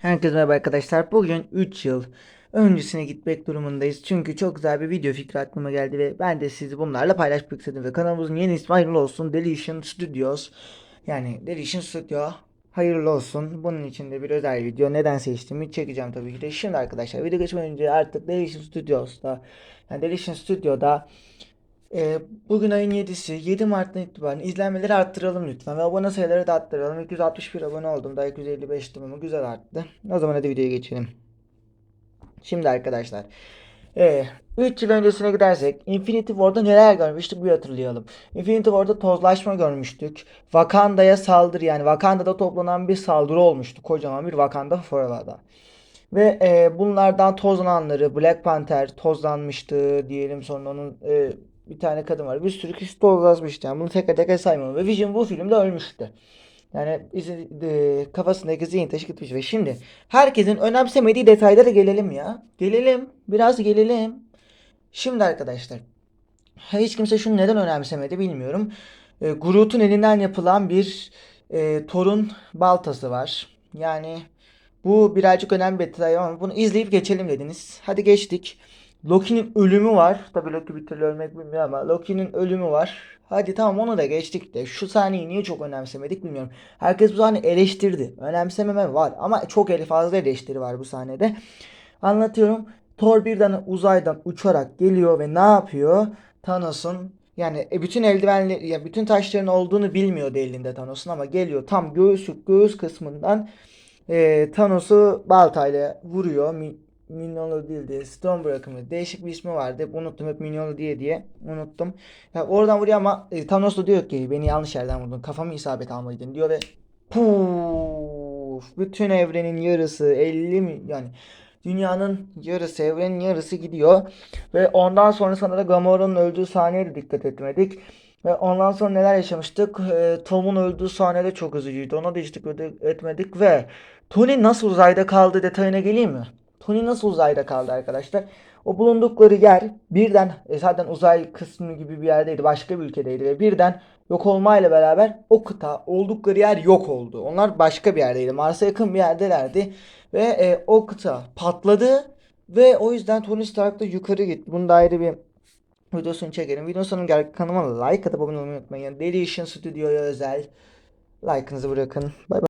Herkese merhaba arkadaşlar. Bugün 3 yıl öncesine gitmek durumundayız. Çünkü çok güzel bir video fikri aklıma geldi ve ben de sizi bunlarla paylaşmak istedim. Ve kanalımızın yeni ismi hayırlı olsun. Deletion Studios. Yani Deletion Studio hayırlı olsun. Bunun için de bir özel video. Neden seçtiğimi çekeceğim tabii ki de. Şimdi arkadaşlar video geçmeden önce artık Deletion Studios'ta yani Deletion Studio'da ee, bugün ayın 7'si 7 Mart'tan itibaren izlenmeleri arttıralım lütfen ve abone sayıları da arttıralım. 261 abone oldum. Daha 255'tim ama güzel arttı. O zaman hadi videoya geçelim. Şimdi arkadaşlar. Ee, 3 yıl öncesine gidersek Infinity War'da neler görmüştük bir hatırlayalım. Infinity War'da tozlaşma görmüştük. Wakanda'ya saldırı yani Wakanda'da toplanan bir saldırı olmuştu. Kocaman bir Wakanda Forever'da. Ve e, bunlardan tozlananları Black Panther tozlanmıştı diyelim sonra onun e, bir tane kadın var. Bir sürü kişi tozlaşmıştı. Yani bunu teker teker saymam. Ve Vision bu filmde ölmüştü. Yani izi, e, kafasındaki zihin taşı gitmiş. Ve şimdi herkesin önemsemediği detaylara gelelim ya. Gelelim. Biraz gelelim. Şimdi arkadaşlar. Hiç kimse şunu neden önemsemedi bilmiyorum. E, Groot'un elinden yapılan bir e, Thor'un baltası var. Yani bu birazcık önemli bir detay ama bunu izleyip geçelim dediniz. Hadi geçtik. Loki'nin ölümü var. Tabii Loki bir türlü ölmek bilmiyor ama Loki'nin ölümü var. Hadi tamam onu da geçtik de şu sahneyi niye çok önemsemedik bilmiyorum. Herkes bu sahneyi eleştirdi. Önemsememe var ama çok ele fazla eleştiri var bu sahnede. Anlatıyorum. Thor birden uzaydan uçarak geliyor ve ne yapıyor? Thanos'un yani e, bütün eldivenleri ya bütün taşların olduğunu bilmiyordu elinde Thanos'un ama geliyor tam göğüs göğüs kısmından e, Thanos'u baltayla vuruyor. Mi, Minyonlu değildi. Stormbreaker mı? Değişik bir ismi vardı. Hep unuttum. Hep Minyonlu diye diye unuttum. Ya oradan vuruyor ama e, Thanos da diyor ki beni yanlış yerden vurdun. Kafamı isabet almalıydın diyor ve puf bütün evrenin yarısı 50 mi yani dünyanın yarısı evrenin yarısı gidiyor ve ondan sonra sana da Gamora'nın öldüğü sahneye de dikkat etmedik. Ve ondan sonra neler yaşamıştık? E, Tom'un öldüğü sahnede çok üzücüydü. Ona da hiç dikkat etmedik ve Tony nasıl uzayda kaldı detayına geleyim mi? Tony nasıl uzayda kaldı arkadaşlar? O bulundukları yer birden e, zaten uzay kısmı gibi bir yerdeydi. Başka bir ülkedeydi ve birden yok olmayla beraber o kıta oldukları yer yok oldu. Onlar başka bir yerdeydi. Mars'a yakın bir yerdelerdi ve e, o kıta patladı ve o yüzden Tony Stark da yukarı gitti. Bunu da ayrı bir videosunu çekelim. Videonun sonuna geldik. Kanalıma like atıp abone olmayı unutmayın. Delition Studio'ya özel like'ınızı bırakın. Bay bay.